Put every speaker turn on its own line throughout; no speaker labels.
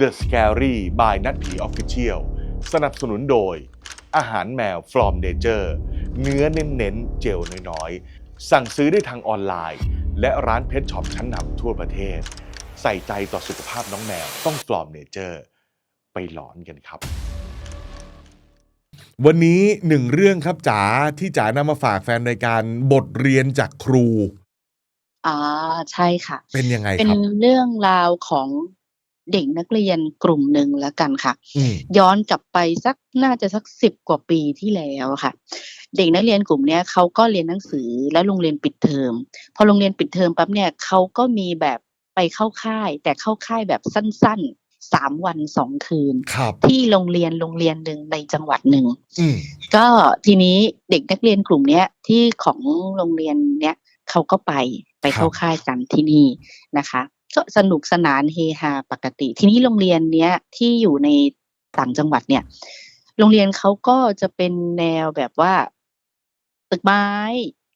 The Scary by นัดผี Official สนับสนุนโดย อาหารแมว From Nature เนื้อเน้นๆ เจลน้อยๆ สั่งซื้อได้ทางออนไลน์ และร้านเพชช็อปชั้นนำทั่วประเทศ ใส่ใจต่อสุขภาพน้องแมวต้อง From Nature ไปหลอนกันครับ วันนี้หนึ่งเรื่องครับจ๋าที่จ๋านำมาฝากแฟนรายการบทเรียนจากครู
อ่าใช่ค่ะ
เป็นยังไง
เป็น
ครับ
เรื่องราวของ เด็กนักเรียนกลุ่มหนึ่งแล้วกันค่ะ
อืม
ย้อนกลับไปสักน่าจะสักสิบกว่าปีที่แล้วค่ะ เด็กนักเรียนกลุ่มเนี้ยเขาก็เรียนหนังสือแล้วโรงเรียนปิดเทอมพอโรงเรียนปิดเทอมปั๊บเนี่ยเขาก็มีแบบไปเข้าค่าย แต่เข้าค่ายแบบสั้นๆสามวันสองคืน
ครับ
ที่โรงเรียนโรงเรียนหนึ่งในจังหวัดหนึ่ง
อืม
ก็ทีนี้เด็กนักเรียนกลุ่มเนี้ยที่ของโรงเรียนเนี้ยเขาก็ไปไปเข้าค่ายกันที่นี่นะคะ ก็สนุกสนานเฮฮาปกติ ทีนี้โรงเรียนเนี้ยที่อยู่ในต่างจังหวัดเนี่ย โรงเรียนเขาก็จะเป็นแนวแบบว่า ตึกไม้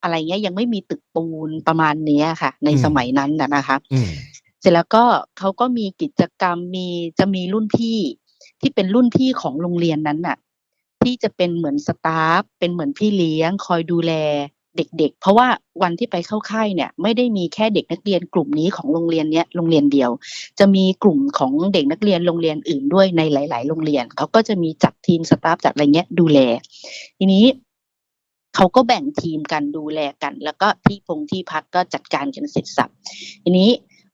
อะไรเงี้ยยังไม่มีตึกปูนประมาณเนี้ยค่ะ ใน
อืม
สมัยนั้นนะนะคะ
อืม
เสร็จแล้วก็เขาก็มีกิจกรรมมีจะมีรุ่นพี่ที่เป็นรุ่นพี่ของโรงเรียนนั้นน่ะ ที่จะเป็นเหมือนสตาฟเป็นเหมือนพี่เลี้ยง คอยดูแล เด็กๆ เพราะว่าวันที่ไปเข้าค่ายเนี่ยไม่ได้มีแค่เด็กนักเรียนกลุ่มนี้ของโรงเรียนเนี้ยโรงเรียนเดียว จะมีกลุ่มของเด็กนักเรียนโรงเรียนอื่นด้วยในหลาย ๆ โรงเรียนเขาก็จะมีจัดทีมสตาฟจัดอะไรเงี้ยดูแล ทีนี้เขาก็แบ่งทีมกันดูแลกัน แล้วก็ที่พงที่พักก็จัดการกันเสร็จสับทีนี้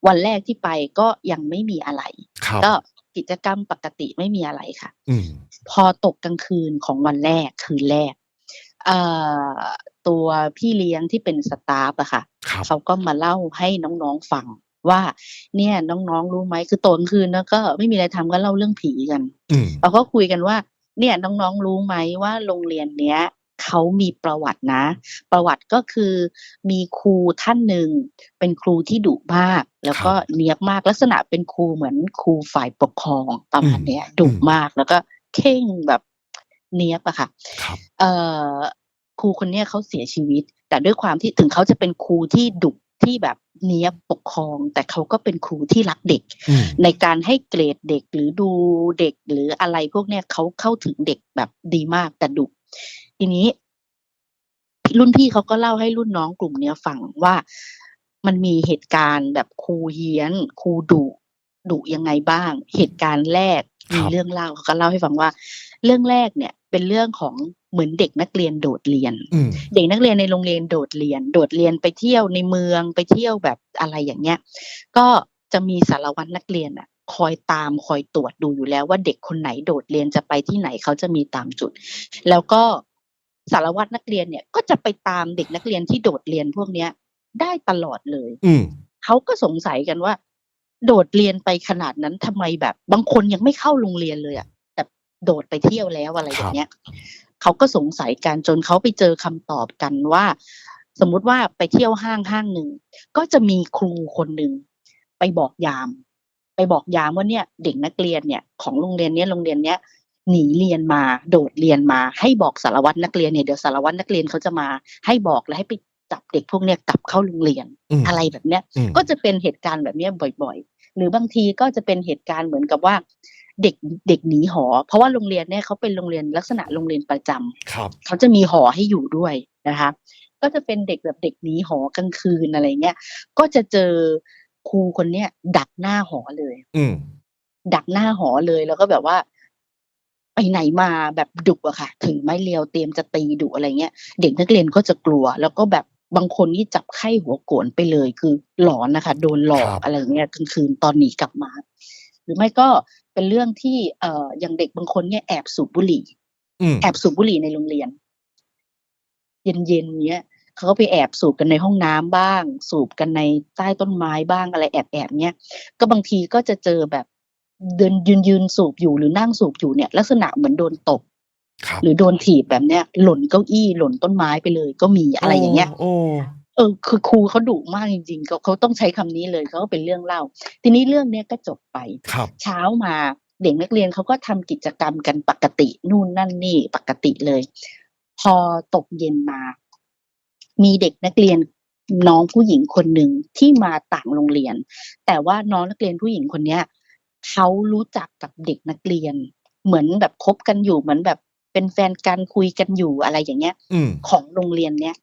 วันแรกที่ไปก็ยังไม่มีอะไร
ครับ
ก็กิจกรรมปกติไม่มีอะไรค่ะ
อืม
พอตกกลางคืนของวันแรกคืนแรกเอ่อ ตัวพี่เลี้ยงที่เป็นสตาฟอะค่ะ
ครับ
เขาก็มาเล่าให้น้องๆฟังว่าเนี่ยน้องๆรู้ไหมคือตอนกลางคืนนะก็ไม่มีอะไรทำก็เล่าเรื่องผีกัน
อืม
เราก็คุยกันว่า เนี่ยน้องๆรู้ไหมว่าโรงเรียนเนี้ยเขามีประวัตินะ ประวัติก็คือมีครูท่านหนึ่งเป็นครูที่ดุมาก แล้วก็เนียบมากลักษณะเป็นครูเหมือนครูฝ่ายปกครองประมาณเนี้ยดุมากแล้วก็เข่งแบบเนียบอะค่ะ
ครับ
เอ่อ ครูคนเนี้ยเขาเสียชีวิต แต่ด้วยความที่ถึงเขาจะเป็นครูที่ดุที่แบบเนี้ยบปกครอง แต่เขาก็เป็นครูที่รักเด็ก
อืม
ในการให้เกรดเด็กหรือดูเด็กหรืออะไรพวกเนี้ยเขาเข้าถึงเด็กแบบดีมากแต่ดุทีนี้ รุ่นพี่เขาก็เล่าให้รุ่นน้องกลุ่มเนี้ยฟังว่ามันมีเหตุการณ์แบบครูเฮี้ยนครูดุดุยังไงบ้าง เหตุการณ์แรกมีเรื่องเล่าเขาก็เล่าให้ฟังว่า เรื่องแรกเนี่ย เป็นเรื่องของ เหมือนเด็กนักเรียนโดดเรียน
อืม
เด็กนักเรียนในโรงเรียนโดดเรียน โดดเรียนไปเที่ยวในเมืองไปเที่ยวแบบอะไรอย่างเงี้ย ก็จะมีสารวัตรนักเรียนอะคอยตามคอยตรวจดูอยู่แล้วว่าเด็กคนไหนโดดเรียนจะไปที่ไหนเขาจะมีตามจุด แล้วก็สารวัตรนักเรียนเนี่ยก็จะไปตามเด็กนักเรียนที่โดดเรียนพวกเนี้ย ได้ตลอดเลย
อืม
เขาก็สงสัยกันว่า โดดเรียนไปขนาดนั้นทำไมแบบ บางคนยังไม่เข้าโรงเรียนเลยอะแต่โดดไปเที่ยวแล้วอะไรอย่างเงี้ย เขาก็สงสัยกันจนเขาไปเจอคำตอบกันว่า สมมุติว่าไปเที่ยวห้างห้างหนึ่งก็จะมีครูคนหนึ่งไปบอกยาม ไปบอกยามว่าเนี่ยเด็กนักเรียนเนี่ยของโรงเรียนเนี้ยโรงเรียนเนี้ยหนีเรียนมาโดดเรียนมา ให้บอกสารวัตรนักเรียนเนี่ยเดี๋ยวสารวัตรนักเรียนเขาจะมาให้บอกและให้ไปจับเด็กพวกเนี้ยกลับเข้าโรงเรียน
อืม
อะไรแบบเนี้ย
อืม
ก็จะเป็นเหตุการณ์แบบเนี้ยบ่อย ๆ หรือบางทีก็จะเป็นเหตุการณ์เหมือนกับว่า เด็กเด็กหนีหอ เพราะว่าโรงเรียนเนี่ยเขาเป็นโรงเรียนลักษณะโรงเรียนประจำ
ครับ
เขาจะมีหอให้อยู่ด้วยนะคะก็จะเป็นเด็กแบบเด็กหนีหอกลางคืนอะไรเงี้ยก็จะเจอครูคนเนี้ยดักหน้าหอเลย
อืม
ดักหน้าหอเลยแล้วก็แบบว่าไปไหนมาแบบดุอะค่ะ ถึงไม้เรียวเตรียมจะตีดุอะไรเงี้ย เด็กนักเรียนก็จะกลัว แล้วก็แบบบางคนนี่จับไข้หัวโกนไปเลยคือหลอนนะคะ โดนหลอก
ครับ
อะไรเงี้ยกลางคืนตอนหนีกลับมา หรือไม่ก็ เป็นเรื่องที่เอ่ออย่างเด็กบางคนเนี่ยแอบสูบบุหรี่
อืม
แอบสูบบุหรี่ในโรงเรียน เย็นๆเนี้ยเขาก็ไปแอบสูบกันในห้องน้ำบ้าง สูบกันในใต้ต้นไม้บ้างอะไรแอบๆเนี้ยก็บางทีก็จะเจอแบบเดินยืนยืนสูบอยู่หรือนั่งสูบอยู่เนี่ย ลักษณะเหมือนโดนตบ
ครับ
หรือโดนถีบแบบเนี้ย หล่นเก้าอี้หล่นต้นไม้ไปเลย ก็มีอะไรอย่างเงี้ย
โอ้
เออคือครูเขาดุมากจริงๆเขาเขาต้องใช้คำนี้เลยเขาก็เป็นเรื่องเล่า ทีนี้เรื่องเนี้ยก็จบไป
ครับ
เช้ามาเด็กนักเรียนเขาก็ทำกิจกรรมกันปกตินู่นนั่นนี่ปกติเลย พอตกเย็นมา มีเด็กนักเรียนน้องผู้หญิงคนหนึ่งที่มาต่างโรงเรียน แต่ว่าน้องนักเรียนผู้หญิงคนเนี้ยเขารู้จักกับเด็กนักเรียน เหมือนแบบคบกันอยู่เหมือนแบบเป็นแฟนกันคุยกันอยู่อะไรอย่างเงี้ย
อืม
ของโรงเรียนเนี้ย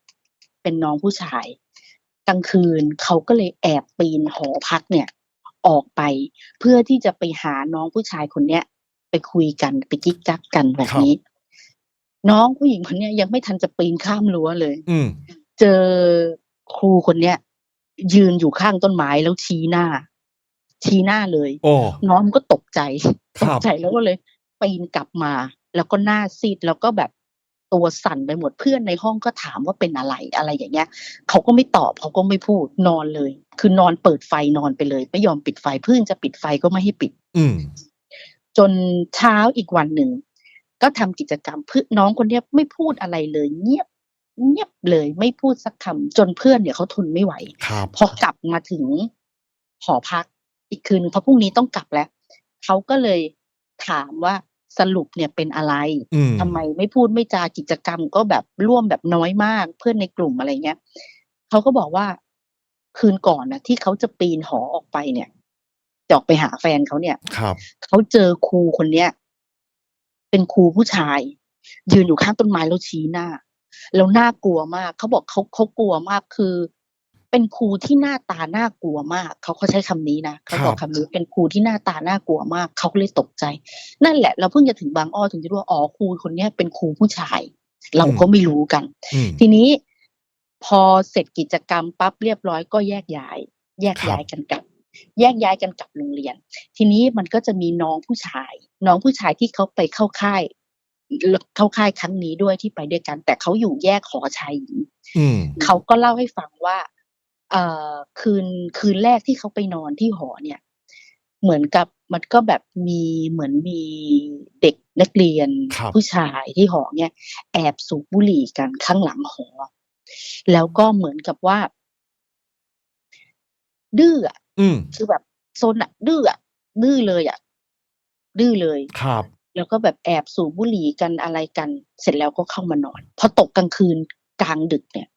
เป็นน้องผู้ชาย กลางคืนเขาก็เลยแอบปีนหอพักเนี่ย ออกไปเพื่อที่จะไปหาน้องผู้ชายคนเนี้ย ไปคุยกันไปกิ๊กกักกันแบบนี้ น้องผู้หญิงคนเนี้ยยังไม่ทันจะปีนข้ามรั้วเลย
อืม
เจอครูคนเนี้ยยืนอยู่ข้างต้นไม้แล้วชี้หน้า ชี้หน้าเลย
โอ้
น้องมันก็ตกใจ
ค
ต
รั
ก
บ
ใจแล้วก็เลยปีนกลับมา แล้วก็หน้าซีดแล้วก็แบบ ตัวสั่นไปหมดเพื่อนในห้องก็ถามว่าเป็นอะไรอะไรอย่างเงี้ยเขาก็ไม่ตอบเขาก็ไม่พูดนอนเลย คือนอนเปิดไฟนอนไปเลย ไม่ยอมปิดไฟเพื่อนจะปิดไฟก็ไม่ให้ปิด
อืม
จนเช้าอีกวันหนึ่งก็ทำกิจกรรมเพื่อนน้องคนเนี้ยไม่พูดอะไรเลย เงียบเงียบเลยไม่พูดสักคำจนเพื่อนเนี่ยเขาทนไม่ไหว
ครับ
พอกลับมาถึงหอพักอีกคืนนึงเพราะพรุ่งนี้ต้องกลับแล้วเขาก็เลยถามว่า สรุปเนี่ยเป็นอะไร
อืม
ทำไมไม่พูดไม่จากิจกรรมก็แบบร่วมแบบน้อยมากเพื่อนในกลุ่มอะไรเงี้ยเขาก็บอกว่าคืนก่อนนะที่เขาจะปีนหอออกไปเนี่ยจะออกไปหาแฟนเขาเนี่ย
ครับ
เขาเจอครูคนเนี้ย เป็นครูผู้ชาย ยืนอยู่ข้างต้นไม้แล้วชี้หน้า แล้วน่ากลัวมากเขาบอกเขาเขากลัวมากคือ เป็นครูที่หน้าตาน่ากลัวมากเขาเขาใช้คำนี้นะเขาบอกคำนี้เป็นครูที่หน้าตาน่ากลัวมากเขาก็เลยตกใจ นั่นแหละ เราเพิ่งจะถึงบางอ้อถึงจะรู้ว่าอ๋อครูคนเนี้ยเป็นครูผู้ชาย เราก็ไม่รู้กัน
อืม
ทีนี้พอเสร็จกิจกรรมปั๊บเรียบร้อยก็แยกย้าย แยกย้ายกันกลับ แยกย้ายกันกลับโรงเรียน ทีนี้มันก็จะมีน้องผู้ชาย น้องผู้ชายที่เขาไปเข้าค่ายเข้าค่ายครั้งนี้ด้วยที่ไปด้วยกัน แต่เขาอยู่แยกหอชายหญิง
อืม
เขาก็เล่าให้ฟังว่าเอ่อ คืนคืนแรกที่เขาไปนอนที่หอเนี่ย เหมือนกับมันก็แบบมีเหมือนมีเด็กนักเรียน
ครับ
ผู้ชายที่หอเนี่ยแอบสูบบุหรี่กันข้างหลังหอ แล้วก็เหมือนกับว่า ดื้ออะ
อืม
คือแบบโซนอะดื้ออะดื้อเลยอะดื้อเลย
ครับ
แล้วก็แบบแอบสูบบุหรี่กันอะไรกัน เสร็จแล้วก็เข้ามานอนพอตกกลางคืนกลางดึกเนี่ย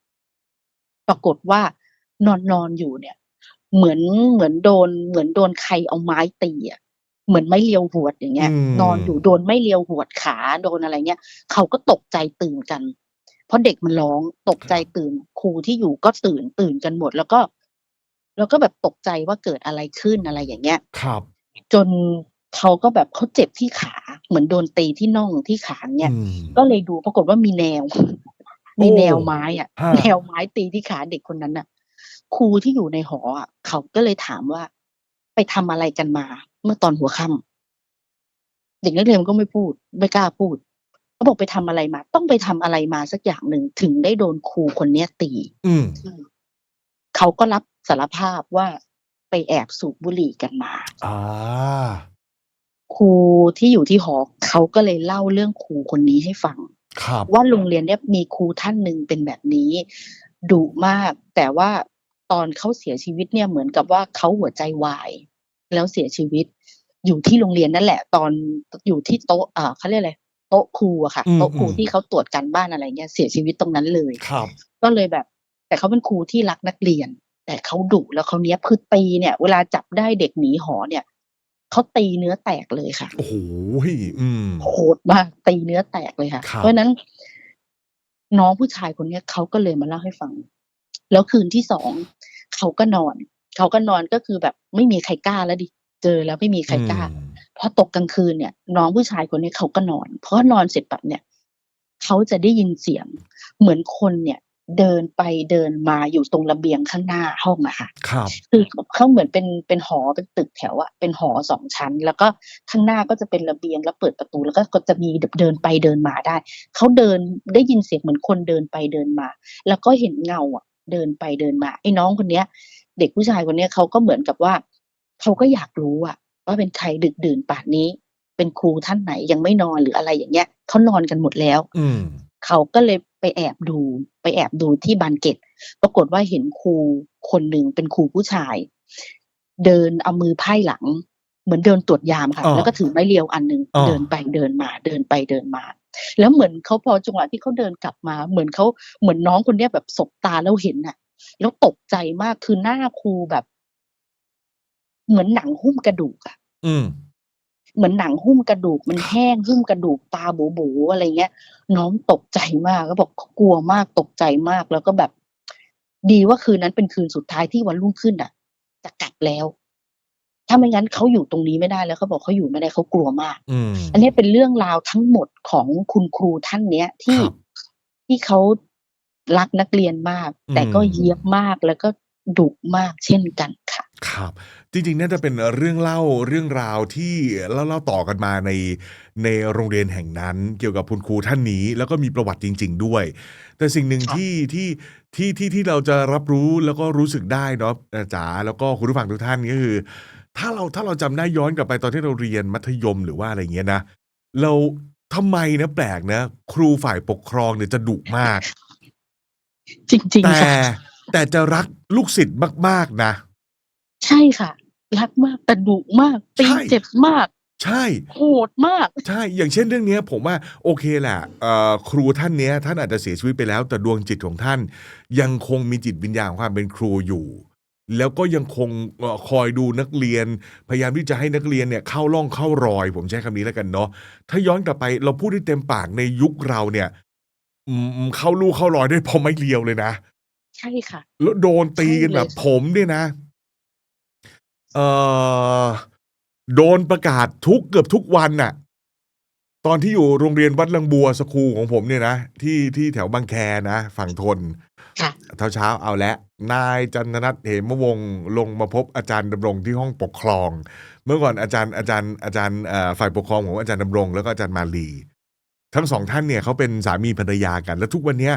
ปรากฏว่า นอนนอนอยู่เนี่ย เหมือนเหมือนโดน เหมือนโดนใครเอาไม้ตีอะเหมือนไม่เลียวหวดอย่างเงี้ย
อืม
นอนอยู่โดนไม่เลียวหวดขาโดนอะไรเงี้ยเขาก็ตกใจตื่นกัน เพราะเด็กมันร้องตกใจตื่น ครูที่อยู่ก็ตื่นตื่นกันหมด แล้วก็ แล้วก็แบบตกใจว่าเกิดอะไรขึ้นอะไรอย่างเงี้ย
ครับ
จนเขาก็แบบเขาเจ็บที่ขา เหมือนโดนตีที่น่องที่ขาเนี่ย
อืม
ก็เลยดูปรากฏว่ามีแนว มีแนว
โอ้
ไม้อะ
ฮะ
แนวไม้ตีที่ขาเด็กคนนั้นน่ะ ครูที่อยู่ในหออะเขาก็เลยถามว่า ไปทำอะไรกันมา เมื่อตอนหัวค่ำเด็กนักเรียนมันก็ไม่พูด ไม่กล้าพูดเขาบอกไปทำอะไรมา ต้องไปทำอะไรมาสักอย่างหนึ่งถึงได้โดนครูคนเนี้ยตี
อืม
เขาก็รับสารภาพว่าไปแอบสูบบุหรี่กันมา
อ่า
ครูที่อยู่ที่หอเขาก็เลยเล่าเรื่องครูคนนี้ให้ฟัง
ครับ
ว่าโรงเรียนเนี่ยมีครูท่านหนึ่งเป็นแบบนี้ดุมาก แต่ว่า ตอนเขาเสียชีวิตเนี่ยเหมือนกับว่าเขาหัวใจวาย แล้วเสียชีวิต อยู่ที่โรงเรียนนั่นแหละ ตอนอยู่ที่โต๊ะอ่าเขาเรียกอะไรโต๊ะครูอะค่ะ
อืม
โต๊ะครู
อืม
ที่เขาตรวจการบ้านอะไรเงี้ยเสียชีวิตตรงนั้นเลย
ครับ
ก็เลยแบบ แต่เขาเป็นครูที่รักนักเรียน แต่เขาดุแล้วเขาเนี้ยคือตีเนี่ย เวลาจับได้เด็กหนีหอเนี่ยเขาตีเนื้อแตกเลยค่ะ
โอ้โหอืม
โหดมากตีเนื้อแตกเลยค่ะ
ครับ
เพราะฉะนั้น น้องผู้ชายคนเนี้ยเขาก็เลยมาเล่าให้ฟัง แล้วคืนที่สอง เขาก็นอน เขาก็นอนก็คือแบบไม่มีใครกล้าแล้วดิเจอแล้วไม่มีใครกล้า
อืม
พอตกกลางคืนเนี่ย น้องผู้ชายคนนี้เขาก็นอน เพราะนอนเสร็จแบบเนี่ยเขาจะได้ยินเสียง เหมือนคนเนี่ย เดินไปเดินมาอยู่ตรงระเบียงข้างหน้าห้องอะค่ะ
ครับ
คือเขาเหมือนเป็นเป็นหอเป็นตึกแถวอะเป็นหอสองชั้น แล้วก็ข้างหน้าก็จะเป็นระเบียงแล้วเปิดประตูแล้วก็ก็จะมีเดินไปเดินมาได้เขาเดินได้ยินเสียงเหมือนคนเดินไปเดินมา แล้วก็เห็นเงาอะ เดินไปเดินมาไอ้น้องคนเนี้ย เด็กผู้ชายคนเนี้ยเขาก็เหมือนกับว่าเขาก็อยากรู้อะว่าเป็นใครดึกดื่นป่านนี้ เป็นครูท่านไหนยังไม่นอนหรืออะไรอย่างเงี้ยเขานอนกันหมดแล้ว
อืม
เขาก็เลยไปแอบดูไปแอบดูที่บานเกตปรากฏว่าเห็นครูคนหนึ่งเป็นครูผู้ชาย เดินเอามือไพ่หลัง เหมือนเดินตรวจยามค่ะ
อ่า
แล้วก็ถือไม้เรียวอันหนึ่ง
อ่า
เดินไปเดินมาเดินไปเดินมา แล้วเหมือนเขาพอจังหวะที่เขาเดินกลับมา เหมือนเขาเหมือนน้องคนเนี้ยแบบสบตาแล้วเห็นน่ะแล้วตกใจมากคือหน้าครูแบบ เหมือนหนังหุ้มกระดูกอะ
อืม
เหมือนหนังหุ้มกระดูก มันแห้งหุ้มกระดูกตาโบๆอะไรเงี้ย น้องตกใจมากก็บอกกลัวมากตกใจมากแล้วก็แบบ ดีว่าคืนนั้นเป็นคืนสุดท้ายที่วันรุ่งขึ้นอะ จะกลับแล้วถ้าไม่งั้นเขาอยู่ตรงนี้ไม่ได้แล้วเขาบอกเขาอยู่ไม่ได้เขากลัวมาก
อืม
อันนี้เป็นเรื่องราวทั้งหมดของคุณครูท่านเนี้ยที่
ครับ
ที่เขารักนักเรียนมาก แต่ก็
อืม
เยียบมากแล้วก็ดุมากเช่นกันค่ะ
ครับ จริงๆน่าจะเป็นเรื่องเล่าเรื่องราวที่เล่าเล่าต่อกันมาในในโรงเรียนแห่งนั้น เกี่ยวกับคุณครูท่านนี้ แล้วก็มีประวัติจริง ๆ ด้วย แต่สิ่งหนึ่ง
ค่ะ
ที่ที่ที่ที่ที่เราจะรับรู้แล้วก็รู้สึกได้เนาะอาจ๋าแล้วก็คุณผู้ฟังทุกท่านก็คือ ถ้าเราถ้าเราจำได้ย้อนกลับไปตอนที่เราเรียนมัธยมหรือว่าอะไรเงี้ยนะ เราทำไมนะแปลกนะ ครูฝ่ายปกครองเนี่ยจะดุมาก
จริง
แต่
ๆค่ะ
แต่จะรักลูกศิษย์มากๆนะ
ใช่ค่ะ รักมากแต่ดุมากตี
ใช่
เจ็บมาก
ใช่
โหดมาก
ใช่ อย่างเช่นเรื่องเนี้ยผมว่าโอเคแหละเอ่อครูท่านเนี้ยท่านอาจจะเสียชีวิตไปแล้ว แต่ดวงจิตของท่าน ยังคงมีจิตวิญญาณของความเป็นครูอยู่ แล้วก็ยังคงเอ่อคอยดูนักเรียน พยายามที่จะให้นักเรียนเนี่ยเข้าร่องเข้ารอย ผมใช้คำนี้แล้วกันเนาะถ้าย้อนกลับไปเราพูดได้เต็มปากในยุคเราเนี่ยอืมเข้าลู่เข้ารอยได้เพอไม่เลียวเลยนะ
ใช่ค่ะ
แล้วโดนตีกันแบบ
ใช่เลย
ผมเนี่ยนะ เอ่อโดนประกาศทุกเกือบทุกวันน่ะ ตอนที่อยู่โรงเรียนวัดลังบัวสคูลของผมเนี่ยนะที่ที่แถวบางแคนะ ฝั่งทน
ค่ะ
เช้าเช้าเอาละ นายจันทนัทเหมวงลงมาพบอาจารย์ดำรงที่ห้องปกครอง เมื่อก่อนอาจารย์อาจารย์อาจารย์ฝ่ายปกครองของอาจารย์ดำรง แล้วก็อาจารย์มาลี ทั้งสองท่านเนี่ยเขาเป็นสามีภรรยากัน แล้วทุกวันเนี้ย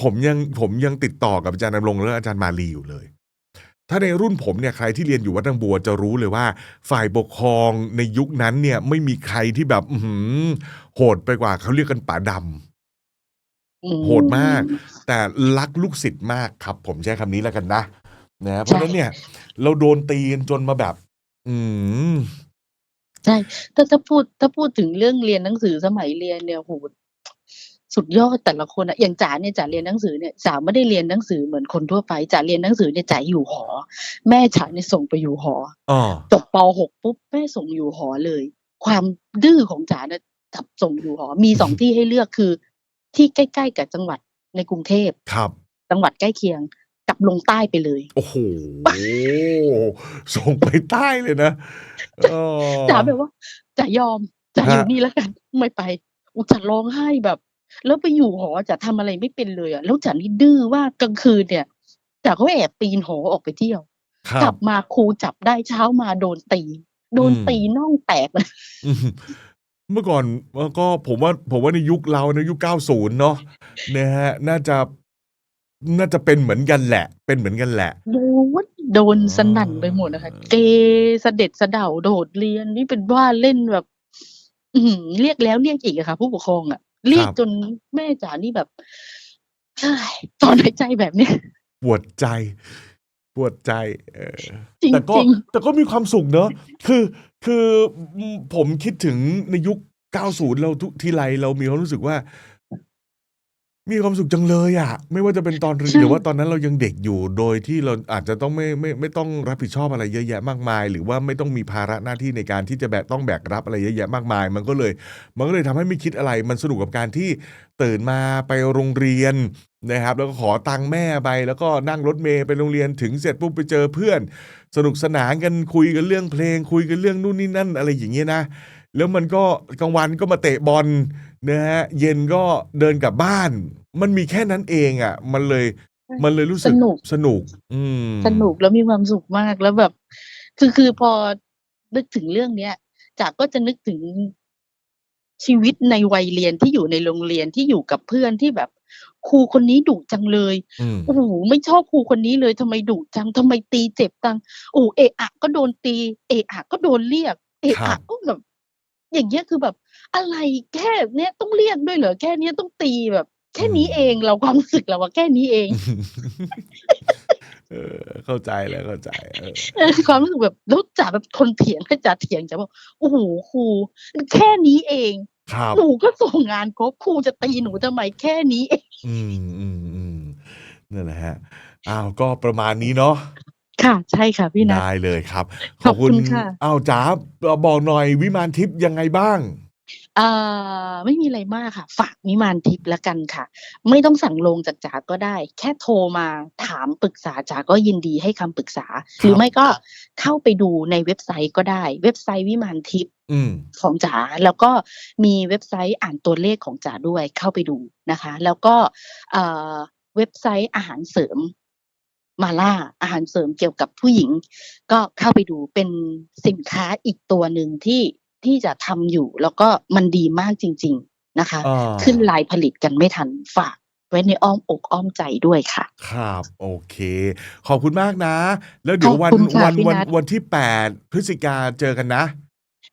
ผมยังผมยังติดต่อกับอาจารย์ดำรงและอาจารย์มาลีอยู่เลย ถ้าในรุ่นผมเนี่ยใครที่เรียนอยู่วัดดังบัวจะรู้เลยว่า ฝ่ายปกครองในยุคนั้นเนี่ยไม่มีใครที่แบบอื้อหือโหดไปกว่าเขาเรียกกันป่าดำ
อืม
โหดมาก แต่รักลูกศิษย์มากครับ ผมใช้คำนี้แล้วกันนะนะเพราะฉะนั้นเนี่ย เราโดนตีกันจนมาแบบ อืม
ใช่ถ้าถ้าพูดถ้าพูดถึงเรื่องเรียนหนังสือสมัยเรียนเนี่ยโหสุดยอดแต่ละคนอะอย่างจ๋าเนี่ยจ๋าเรียนหนังสือเนี่ยจ๋าไม่ได้เรียนหนังสือเหมือนคนทั่วไปจ๋าเรียนหนังสือเนี่ยจ๋าอยู่หอ แม่จ๋าเนี่ยส่งไปอยู่หอ
อ๋อ
จบป .6 ปุ๊บแม่ส่งอยู่หอเลย ความดื้อของจ๋าเนี่ยจับส่งอยู่หอ มีสองที่ให้เลือกคือ ที่ใกล้ๆกับจังหวัดในกรุงเทพ
ครับ
จังหวัดใกล้เคียงกับลงใต้ไปเลย
โอ้โหส่งไปใต้เลยนะเออ
จ๋าแบบว่าจ๋ายอมจ๋าอยู่
ฮะ
นี่แล้วกันไม่ไปอุยจ๋าร้องไห้แบบ แล้วไปอยู่หอจ๋าทำอะไรไม่เป็นเลยอะแล้วจ๋านี่ดื้อว่ากลางคืนเนี่ยจ๋าก็แอบปีนหอออกไปเที่ยว
ครั
กลั
บบ
มาครูจับได้เช้ามาโดนตี โดน
อืม
ตีน่องแตกเลย
อืม เมื่อก่อนก็ผมว่าผมว่าในยุคเราในยุค 90 เนาะนะฮะน่าจะน่าจะเป็นเหมือนกันแหละ เป็นเหมือนกันแหละ
โดนโดนสนั่นไปหมดนะคะ เกเสด็จเสะเดาโดดเรียนนี่เป็นว่าเล่นแบบ อือหือเรียกแล้วเรียกอีกอะค่ะ ผู้ปกครองอะเรียก
ครับ
จนแม่จ๋านี่แบบเฮ้ยตอนหายใจแบบเนี้ย
ปวดใจ ปวดใจเออ
จริง
แต่ก็
จริง
แต่ก็มีความสุขเนอะคือคืออืมผมคิดถึงในยุค 90 เราทุกทีไรเรามีความรู้สึกว่า มีความสุขจังเลยอะไม่ว่าจะเป็นตอนเรียน
ใช่
หรือว่าตอนนั้นเรายังเด็กอยู่ โดยที่เราอาจจะต้องไม่ไม่ไม่ต้องรับผิดชอบอะไรเยอะแยะมากมาย หรือว่าไม่ต้องมีภาระหน้าที่ในการที่จะแบกต้องแบกรับอะไรเยอะแยะมากมาย มันก็เลย มันก็เลยทำให้ไม่คิดอะไร มันสนุกกับการที่ตื่นมาไปโรงเรียน นะครับแล้วก็ขอตังค์แม่ไปแล้วก็นั่งรถเมย์ไปโรงเรียนถึงเสร็จปุ๊บไปเจอเพื่อน สนุกสนานกันคุยกันเรื่องเพลง คุยกันเรื่องนู่นนี่นั่นอะไรอย่างเงี้ยนะแล้วมันก็กลางวันก็มาเตะบอลนะฮะเย็นก็เดินกลับบ้าน มันมีแค่นั้นเองอะ มันเลยมันเลยรู้สึก
สนุก
สนุก อืม
สนุกแล้วมีความสุขมากแล้วแบบ คือคือพอนึกถึงเรื่องเนี้ยจากก็จะนึกถึงชีวิตในวัยเรียนที่อยู่ในโรงเรียนที่อยู่กับเพื่อนที่แบบ ครูคนนี้ดุจังเลย
อืม
โอ้โหไม่ชอบครูคนนี้เลยทำไมดุจังทำไมตีเจ็บจังโอ้เอะอะก็โดนตี เอะอะก็โดนเรียก เอะ
ครั
อะ
บ
ก็แบบอย่างเงี้ยคือแบบ อะไรแค่เนี้ยต้องเรียกด้วยเหรอแค่เนี้ยต้องตีแบบ แค่นี้เองเราความรู้สึกเราว่าแค่นี้เอง
เออเข้าใจแล้วเข้าใจเออ
เออความรู้สึกแบบแล้วจ๋าแบบคนเถียงก็จ๋าเถียงจ๋าบอกโอ้โหครูแค่นี้เอง
ครับ
หนูก็ส่งงานครบ ครูจะตีหนูทำไมแค่นี้เอง
อืมอืมอืมนั่นแหละฮะอ้าว ก็ประมาณนี้เนาะ
ค่ะ ใช่ค่ะพี่นัท
ได้เลยครับ
ขอบคุณค่ะ
อ้าว จ๋าบอกหน่อยวิมานทิพย์ยังไงบ้าง
เอ่อ ไม่มีอะไรมากค่ะ ฝากวิมานทิพย์แล้วกันค่ะ ไม่ต้องสั่งลงจากจ๋าก็ได้ แค่โทรมาถามปรึกษาจ๋าก็ยินดีให้คำปรึกษาหรือไม่ก็เข้าไปดูในเว็บไซต์ก็ได้ เว็บไซต์วิมานทิพย์
อืม
ของจ๋าแล้วก็มีเว็บไซต์อ่านตัวเลขของจ๋าด้วยเข้าไปดูนะคะ แล้วก็เอ่อเว็บไซต์อาหารเสริมมาล่าอาหารเสริมเกี่ยวกับผู้หญิง ก็เข้าไปดูเป็นสินค้าอีกตัวหนึ่งที่ที่จะทำอยู่ แล้วก็มันดีมากจริง ๆนะคะ
อ่า
ขึ้นลายผลิตกันไม่ทันฝากไว้ในอ้อมอกอ้อมใจด้วยค่ะ
ครับ โอเค ขอบคุณมากนะ แล้วเดี๋ยววัน
ขอบคุณค่ะ
วัน
พี่
วัน
นัท
วันที่แปดพฤศจิกาเจอกันนะ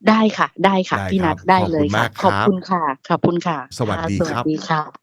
ได้ค่ะ ได้ค่ะ
ได้
พี่
ครั
นั
บ
ทได้
ขอบ
เล
คุ
ย
ณ
ค่ะ
มาก
ขอบ
ครับ
คุณค่ะ ขอบคุณค่ะ
สวัสดี
ค่ะ
ครับ
สวัสดีค่ะ